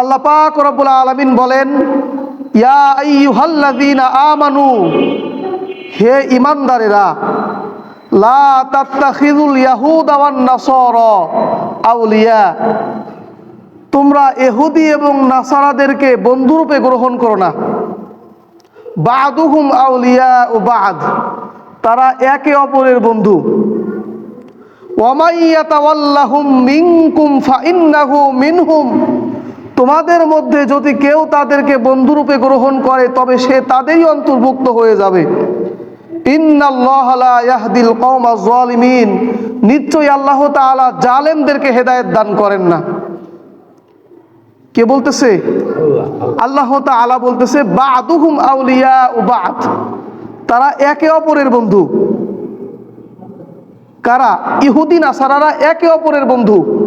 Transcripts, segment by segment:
আল্লাহ পাক রব্বুল আলামিন বলেন, ইয়া আমানু, হে ইমানদারেরা লা তাত্তাখিযুল ইয়াহুদা ওয়ান নাসারা আউলিয়া, তোমরা এহুদি এবং নাসারাদেরকে বন্ধুরূপে গ্রহণ করো না। বাদুহুম আউলিয়া ও বাদ, তারা একে অপরের বন্ধু। ওয়ামাইয়াতাওয়াল্লাহুম মিনকুম ফাইন্নাহু মিনহুম তোমাদের মধ্যে যদি কেউ তাদেরকে বন্ধুরূপে গ্রহণ করে, তবে সে তাদেরই অন্তর্ভুক্ত হয়ে যাবে। ইন্নাল্লাহ লা ইয়াহদিল কওমা যালিমিন। নিশ্চয়ই আল্লাহ তাআলা জালেমদেরকে হেদায়েত দান করেন না। কে বলতেছে? আল্লাহ তাআলা বলতেছে, বাদুহুম আউলিয়া বাদ। তারা একে অপরের বন্ধু। কারা? ইহুদি, নাসারারা একে অপরের বন্ধু।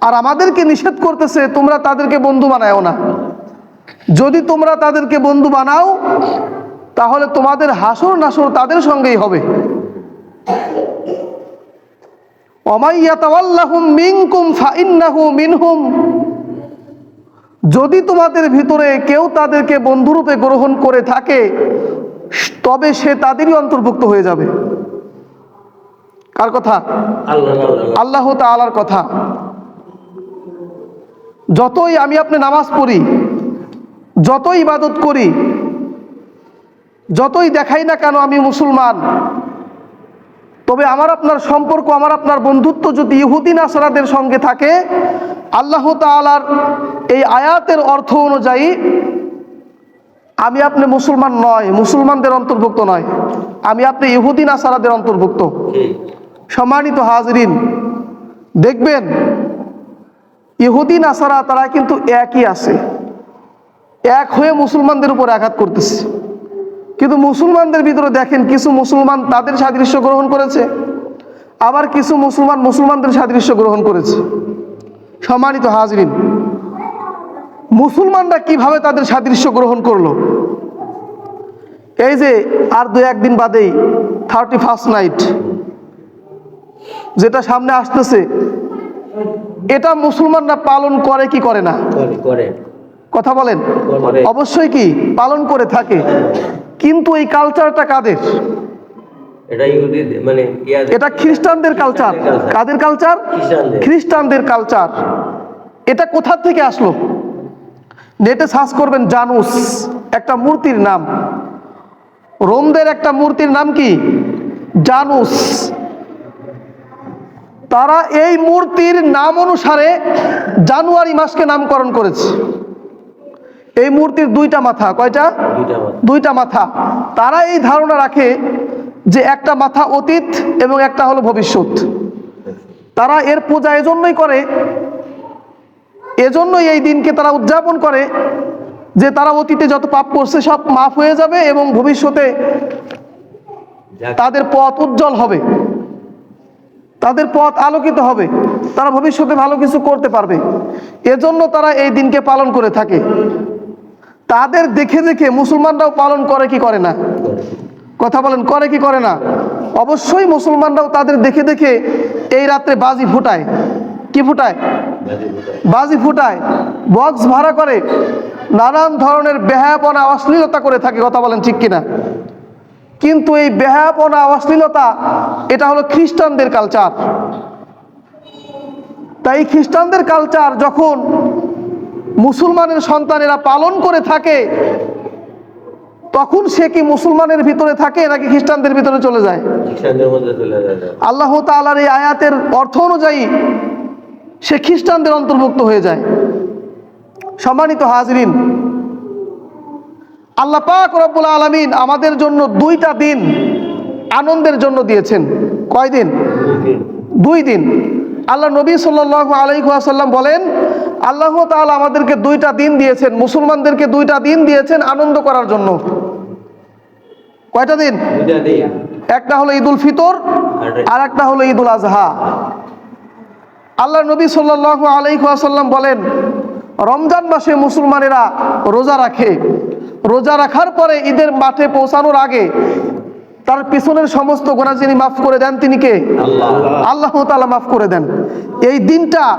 আর আমাদেরকে নিষেধ করতেছে তোমরা তাদেরকে বন্ধু বানাও না। যদি তোমরা তাদেরকে বন্ধু বানাও তাহলে তোমাদের হাসর নাসর তাদের সঙ্গেই হবে। মিনহুম। যদি তোমাদের ভিতরে কেউ তাদেরকে বন্ধুরূপে গ্রহণ করে থাকে তবে সে তাদেরই অন্তর্ভুক্ত হয়ে যাবে। কার কথা? আল্লাহ তাআলার কথা। যতই আমি আপনি নামাজ পড়ি যতই ইবাদত করি যতই দেখাই না কেন আমি মুসলমান তবে আমার আপনার সম্পর্ক আমার আপনার বন্ধুত্ব যদি ইহুদিন আসারাদের সঙ্গে থাকে আল্লাহ তাআলার এই আয়াতের অর্থ অনুযায়ী আমি আপনি মুসলমান নয় মুসলমানদের অন্তর্ভুক্ত নয় আমি আপনি ইহুদিন আসারাদের অন্তর্ভুক্ত। সম্মানিত হাজরিন দেখবেন ইহুদি, নাসারা তারা কিন্তু একই আছে। এক হয়ে মুসলমানদের উপর আঘাত করতেছে। কিন্তু মুসলমানদের ভিতরে দেখেন, কিছু মুসলমান তাদের সাদৃশ্য গ্রহণ করেছে, আবার কিছু মুসলমান মুসলমানদের সাদৃশ্য গ্রহণ করেছে। সম্মানিত হাজরিন, মুসলমানরা কীভাবে তাদের সাদৃশ্য গ্রহণ করল? এই যে আর দু একদিন বাদেই থার্টি ফার্স্ট নাইট যেটা সামনে আসতেছে এটা মুসলমানরা পালন করে কি করে না? কথা বলেন। অবশ্যই কি? পালন করে থাকে। কিন্তু এই কালচারটা কাদের? এটা মানে খ্রিস্টানদের কালচার কাদের কালচার। খ্রিস্টানদের। কালচার এটা কোথা থেকে আসলো? নেটে সার্চ করবেন জানুস। একটা মূর্তির নাম। রোমদের একটা মূর্তির নাম কি? জানুস। তারা এই মূর্তির নাম অনুসারে জানুয়ারি মাসকে নামকরণ করেছে। এই মূর্তির দুইটা মাথা কয়টা? দুইটা মাথা। তারা এই ধারণা রাখে যে একটা মাথা অতীত এবং একটা হলো ভবিষ্যৎ। তারা এর পূজা এজন্যই করে এজন্যই এই দিনকে তারা উদযাপন করে যে তারা অতীতে যত পাপ করছে সব মাফ হয়ে যাবে এবং ভবিষ্যতে তাদের পথ উজ্জ্বল হবে। তাদের পথ আলোকিত হবে। তারা ভবিষ্যতে ভালো কিছু করতে পারবে। এজন্য তারা এই দিনকে পালন করে থাকে। তাদের দেখে দেখে মুসলমানরাও পালন করে কি করে না? কথা বলেন, করে কি করে না? অবশ্যই মুসলমানরাও তাদের দেখে দেখে এই রাত্রে বাজি ফুটায়। কি ফুটায়? বাজি ফুটায়। বক্স ভাড়া করে নানান ধরনের বেহায়াপনা, অশ্লীলতা করে থাকে। কথা বলেন ঠিক কিনা? কিন্তু এই বেহায়াপনা অশ্লীলতা এটা হলো খ্রিস্টানদের কালচার তাই খ্রিস্টানদের কালচার যখন মুসলমানের সন্তানেরা পালন করে থাকে তখন সে কি মুসলমানের ভিতরে থাকে নাকি খ্রিস্টানদের ভিতরে চলে যায়। আল্লাহ তাআলার এই আয়াতের অর্থ অনুযায়ী সে খ্রিস্টানদের অন্তর্ভুক্ত হয়ে যায়। সম্মানিত হাজরিন আল্লাহ পাক রব্বুল আলমিন আমাদের জন্য দুইটা দিন আনন্দের জন্য দিয়েছেন। কয় দিন? দুই দিন। আল্লাহ নবী সাল্লাহ আলাইসাল্লাম বলেন আল্লাহ তাআলা আমাদেরকে দুইটা দিন দিয়েছেন মুসলমানদেরকে দুইটা দিন দিয়েছেন আনন্দ করার জন্য। কয়টা দিন? একটা হলো ঈদুল ফিতর আর একটা হলো ঈদুল আজহা আল্লাহ নবী সাল্লাহ আলাইসাল্লাম বলেন রমজান মাসে মুসলমানেরা রোজা রাখে রোজা রাখার পরে ঈদের মাঠে পৌঁছানোর আগে তার পেছনের সমস্ত গোনা যিনি মাফ করে দেন তিনি কে? আল্লাহ। তালা মাফ করে দেন। এই দিনটা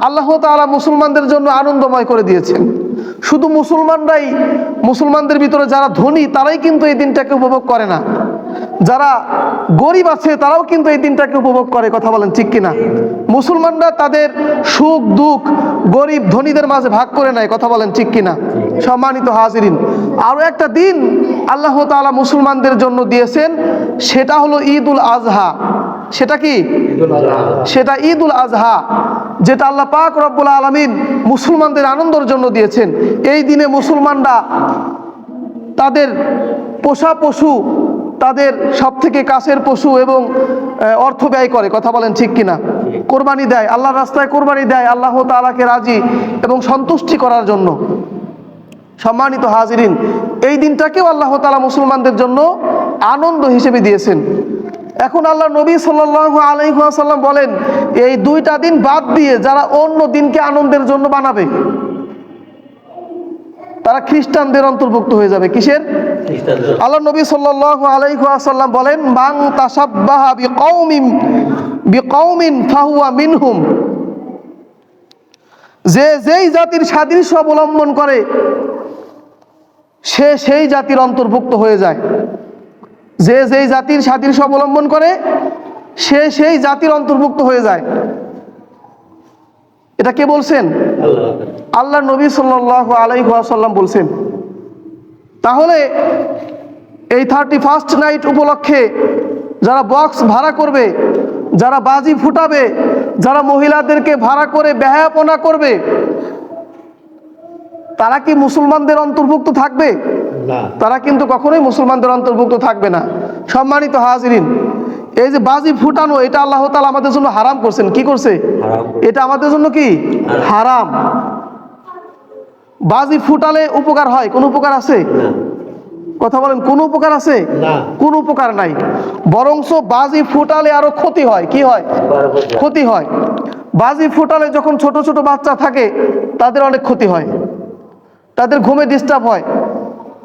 আল্লাহ তালা মুসলমানদের জন্য আনন্দময় করে দিয়েছেন। শুধু মুসলমানরাই মুসলমানদের ভিতরে যারা ধনী তারাই কিন্তু এই দিনটাকে উপভোগ করে না। যারা গরিব আছে তারাও কিন্তু এই দিনটাকে উপভোগ করে। কথা বলেন ঠিক কিনা? মুসলমানরা তাদের সুখ দুঃখ গরিব ধনীদের মাঝে ভাগ করে নেয় কথা বলেন ঠিক কিনা? সম্মানিত হাজিরিন। আরও একটা দিন আল্লাহ তাআলা মুসলমানদের জন্য দিয়েছেন সেটা হলো ঈদ উল আজহা। সেটা কি? সেটা ঈদ উল আজহা যেটা আল্লাহ পাক রব্বুল আলমিন মুসলমানদের আনন্দের জন্য দিয়েছেন। এই দিনে মুসলমানরা তাদের পোষা পশু তাদের সব থেকে কাছের পশু এবং অর্থ ব্যয় করে কথা বলেন ঠিক কিনা? কোরবানি দেয়, আল্লাহর রাস্তায় কোরবানি দেয়, আল্লাহ তালাকে রাজি এবং সন্তুষ্টি করার জন্য। সম্মানিত হাজিরিন, এই দিনটাকেও আল্লাহ তালা মুসলমানদের জন্য আনন্দ হিসেবে দিয়েছেন। এখন আল্লাহ নবী সাল্লাহ আলহাসাল্লাম বলেন, এই দুইটা দিন বাদ দিয়ে যারা অন্য দিনকে আনন্দের জন্য বানাবে তারা খ্রিস্টানদের অন্তর্ভুক্ত হয়ে যাবে। কিসের? আল্লাহ নবী সাল্লাল্লাহু আলাইহি ওয়াসাল্লাম বলেন মান তাসাব্বাহা বিকাউমিন বিকাউমিন ফাহুয়া মিনহুম। যে যেই জাতির সাদৃশ্য অবলম্বন করে সে সেই জাতির অন্তর্ভুক্ত হয়ে যায়। যে যেই জাতির সাদৃশ্য অবলম্বন করে সে সেই জাতির অন্তর্ভুক্ত হয়ে যায়। এটা কে বলছেন? আল্লাহ নবী সাল্লাল্লাহু আলাইহি ওয়াসাল্লাম বলছেন। তাহলে এই থার্টি ফার্স্ট নাইট উপলক্ষে যারা বক্স ভাড়া করবে যারা বাজি ফুটাবে যারা মহিলাদেরকে ভাড়া করে বেহায়াপনা করবে তারা কি মুসলমানদের অন্তর্ভুক্ত থাকবে? তারা কিন্তু কখনোই মুসলমানদের অন্তর্ভুক্ত থাকবে না। সম্মানিত হাজিরিন এই যে বাজি ফুটানো এটা আল্লাহ তালা আমাদের জন্য হারাম করছেন। কি করছে? এটা আমাদের জন্য কি? হারাম। বাজি ফুটালে উপকার হয়। কোন উপকার আছে? কথা বলেন কোন উপকার আছে? কোন উপকার নাই। বরংস বাজি ফুটালে আরও ক্ষতি হয়। কি হয়? ক্ষতি হয়। বাজি ফুটালে যখন ছোট ছোট বাচ্চা থাকে তাদের অনেক ক্ষতি হয়। তাদের ঘুমে ডিস্টার্ব হয়।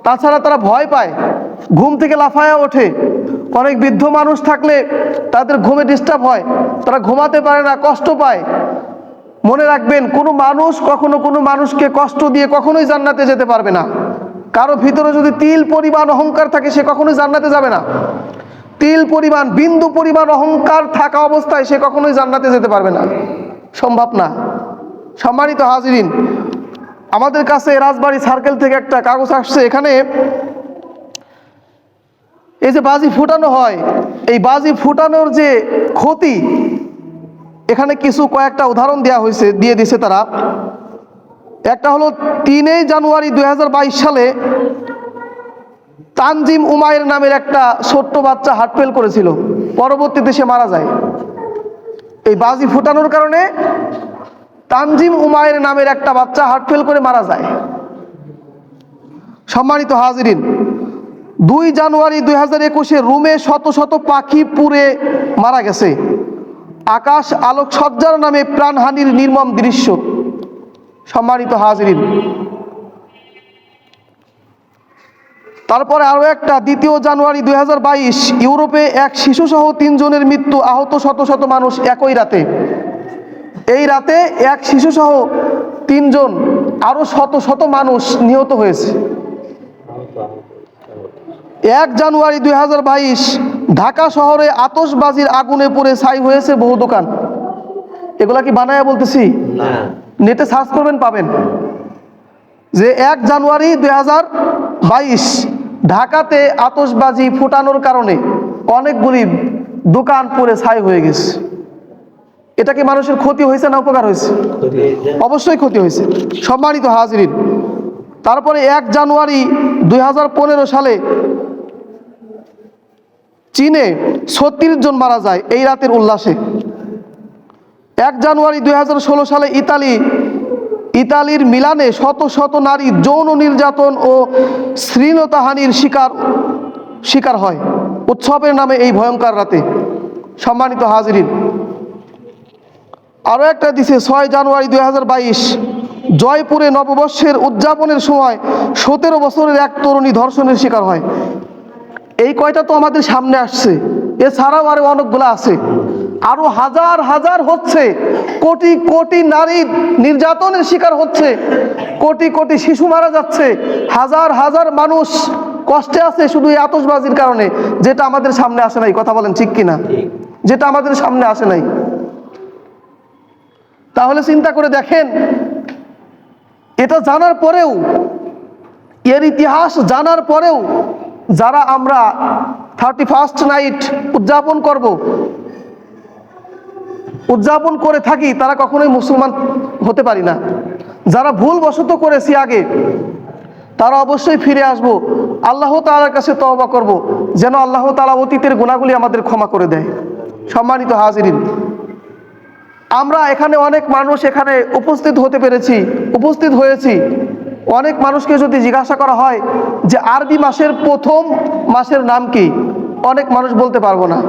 তাছাড়া তারা ভয় পায়। ঘুম থেকে লাফায়া ওঠে। অনেক বৃদ্ধ মানুষ থাকলে তাদের ঘুমে ডিস্টার্ব হয়। তারা ঘুমাতে পারে না, কষ্ট পায়। মনে রাখবেন, কোনো মানুষ কখনো কোনো মানুষকে কষ্ট দিয়ে কখনোই জান্নাতে যেতে পারবে না। কারও ভিতরে যদি তিল পরিমাণ অহংকার থাকে, সে কখনোই জান্নাতে যাবে না। তিল পরিমাণ, বিন্দু পরিমাণ অহংকার থাকা অবস্থায় সে কখনোই জান্নাতে যেতে পারবে না। সম্ভব না। সম্মানিত হাজিরিন, আমাদের কাছে রাজবাড়ি সার্কেল থেকে একটা কাগজ আসছে। এখানে এই যে বাজি ফুটানো হয়, এই বাজি ফুটানোর যে ক্ষতি, এখানে কিছু কয়েকটা উদাহরণ দেওয়া হয়েছে, দিয়ে দিছে তারা। একটা হলো তিনই জানুয়ারি দু হাজার বাইশ সালে তানজিম উমায়ের নামের একটা ছোট্ট বাচ্চা হার্ট ফেল করেছিল পরবর্তীতে সে মারা যায়। এই বাজি ফুটানোর কারণে তানজিম উমায়ের নামের একটা বাচ্চা হার্ট ফেল করে মারা যায়। সম্মানিত হাজিরিন দুই জানুয়ারি দুই হাজার একুশে রুমে শত শত পাখি পুড়ে মারা গেছে। আকাশ আলোক সজ্জার নামে প্রাণহানির নির্মম দৃশ্য। সম্মানিত হাজিরিন। তারপরে আরও একটা, দ্বিতীয় জানুয়ারি দুই হাজার বাইশ, ইউরোপে এক শিশুসহ তিনজনের মৃত্যু, আহত শত শত মানুষ একই রাতে। এই রাতে এক শিশুসহ তিনজন, আরও শত শত মানুষ নিহত হয়েছে। এক জানুয়ারি দুই হাজার বাইশ ঢাকা শহরে আতসবাজির আগুনে পড়ে ছাই হয়েছে বহু দোকান। এগুলা কি বানায়া বলতেছি? নেটে সার্চ করবেন পাবেন। যে এক জানুয়ারি দুই ঢাকাতে আতসবাজি ফুটানোর কারণে অনেকগুলি দোকান পড়ে ছাই হয়ে গেছে। এটা কি মানুষের ক্ষতি হয়েছে না উপকার হয়েছে? হয়েছে। অবশ্যই ক্ষতি হয়েছে। সম্মানিত হাজিরিন তারপরে এক জানুয়ারি দুই হাজার পনেরো সালে চীনে ছত্রিশ জন মারা যায় এই রাতের উল্লাসে। এক জানুয়ারি দুই হাজার ষোলো সালে ইতালি, ইতালির মিলানে শত শত নারী যৌন নির্যাতন ও শ্রীনতাহানির শিকার শিকার হয়। উৎসবের নামে এই ভয়ঙ্কর রাতে। সম্মানিত হাজিরিন, আরও একটা দিছে, ছয় জানুয়ারি দুই হাজার বাইশ। জয়পুরে নববর্ষের উদযাপনের সময় সতেরো বছরের এক তরুণী ধর্ষণের শিকার হয়। এই কয়টা তো আমাদের সামনে আসছে। এছাড়াও আরও অনেকগুলো আছে। আরও হাজার হাজার হচ্ছে। কোটি কোটি নারী নির্যাতনের শিকার হচ্ছে। কোটি কোটি শিশু মারা যাচ্ছে। হাজার হাজার মানুষ কষ্টে আছে শুধু এই আতসবাজির কারণে। যেটা আমাদের সামনে আসে নাই। কথা বলেন ঠিক কিনা? যেটা আমাদের সামনে আসে নাই। তাহলে চিন্তা করে দেখেন এটা জানার পরেও, এর ইতিহাস জানার পরেও যারা আমরা থার্টি ফার্স্ট নাইট উদযাপন করব, উদযাপন করে থাকি, তারা কখনোই মুসলমান হতে পারি না। যারা ভুল বশত করেছি আগে, তারা অবশ্যই ফিরে আসব। আল্লাহ তালার কাছে তওবা করব, যেন আল্লাহ তালা অতীতের গুণাগুলি আমাদের ক্ষমা করে দেয়। সম্মানিত হাজিরিন আমরা এখানে অনেক মানুষ এখানে উপস্থিত হতে পেরেছি, উপস্থিত হয়েছি। অনেক মানুষকে যদি জিজ্ঞাসা করা হয় যে আরবি মাসের প্রথম মাসের নাম কি, অনেক মানুষ বলতে পারব না।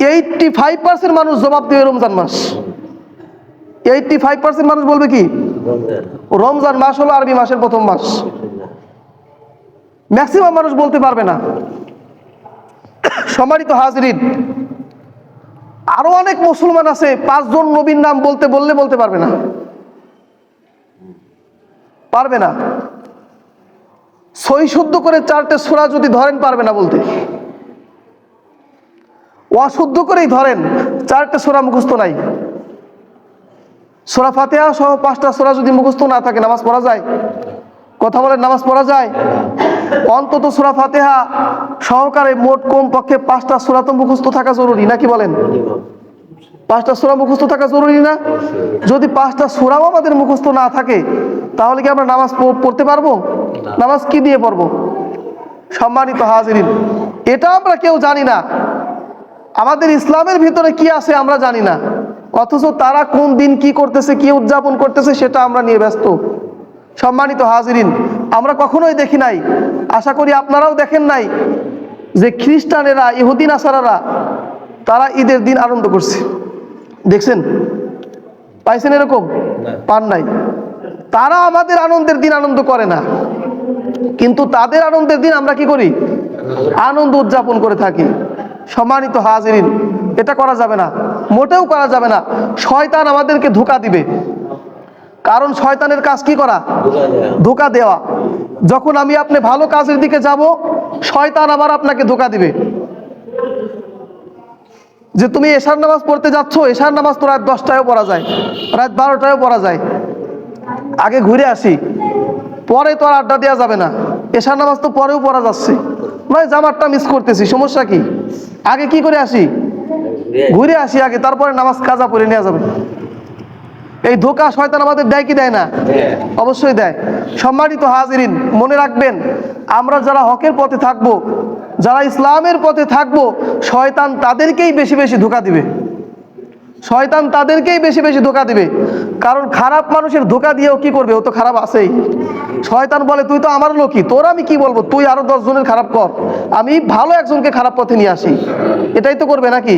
এইটটি ফাইভ পার্সেন্ট মানুষ জবাব দেবে রমজান মাস। এইটটি ফাইভ পার্সেন্ট মানুষ বলবে কি? রমজান মাস হলো আরবি মাসের প্রথম মাস। ম্যাক্সিমাম মানুষ বলতে পারবে না। সম্মানিত হাজরিন আরও অনেক মুসলমান আছে, পাঁচজন নবীর নাম বলতে বললে বলতে পারবে না। পারবে না। সই শুদ্ধ করে চারটে সুরা যদি ধরেন, পারবে না বলতে। অশুদ্ধ করেই ধরেন, চারটে সোরা মুখস্থ নাই। সোরা ফাতেহা সহ পাঁচটা সোরা যদি মুখস্থ না থাকে, নামাজ পড়া যায়? কথা বলেন, নামাজ পড়া যায়? অন্তত সোরা ফাতেহা সহকারে মোট কম পক্ষে পাঁচটা সোরা তো মুখস্থ থাকা জরুরি, নাকি বলেন? পাঁচটা সোরা মুখস্থ থাকা জরুরি না? যদি পাঁচটা সোরাও আমাদের মুখস্থ না থাকে, তাহলে কি আমরা নামাজ পড়তে পারব? নামাজ কি দিয়ে পড়ব? সম্মানিত হাজিরিন, এটা আমরা কেউ জানি না। আমাদের ইসলামের ভিতরে কি আছে আমরা জানি না। অথচ তারা কোন দিন কি করতেছে, কি উদযাপন করতেছে, সেটা আমরা নিয়ে ব্যস্ত। সম্মানিত হাজিরিন আমরা কখনোই দেখি নাই। আশা করি আপনারাও দেখেন নাই যে খ্রিস্টানেরা ইহুদিন আসারারা তারা ঈদের দিন আনন্দ করছে। দেখছেন? পাইছেন এরকম? পান নাই। তারা আমাদের আনন্দের দিন আনন্দ করে না। কিন্তু তাদের আনন্দের দিন আমরা কি করি? আনন্দ উদযাপন করে থাকি। সম্মানিত হাজিরিন এটা করা যাবে না। মোটেও করা যাবে না। শয়তান আমাদেরকে ধোকা দিবে। কারণ শয়তানের কাজ কি করা? ধোকা দেওয়া। যখন আমি আপনি ভালো কাজের দিকে যাব, শয়তান আবার আপনাকে ধোকা দিবে। যে তুমি এশার নামাজ পড়তে যাচ্ছ, এশার নামাজ তো রাত দশটায়ও পড়া যায়, রাত বারোটায়ও পড়া যায়। আগে ঘুরে আসি, পরে তো আর আড্ডা দেওয়া যাবে না। এশার নামাজ তো পরেও পড়া যাচ্ছে। নয় জামারটা মিস করতেছি, সমস্যা কি? আগে কি করে আসি? ঘুরে আসি আগে, তারপরে নামাজ কাজা পড়ে নেওয়া যাবে। এই ধোকা শয়তান আমাদের দেয় কি দেয় না? হ্যাঁ। অবশ্যই দেয়। সম্মানিত হাজিরিন মনে রাখবেন আমরা যারা হকের পথে থাকব যারা ইসলামের পথে থাকব শয়তান তাদেরকেই বেশি বেশি ধোকা দিবে। শয়তান তাদেরকেই বেশি বেশি ধোকা দিবে। কারণ খারাপ মানুষের ধোকা দিয়েও কি করবে? ও তো খারাপ আছেই। শয়তান বলে তুই তো আমার লোকই তোর আমি কি বলব? তুই আরও দশ জনের খারাপ কর। আমি ভালো একজনকে খারাপ পথে নিয়ে আসি। এটাই তো করবে নাকি?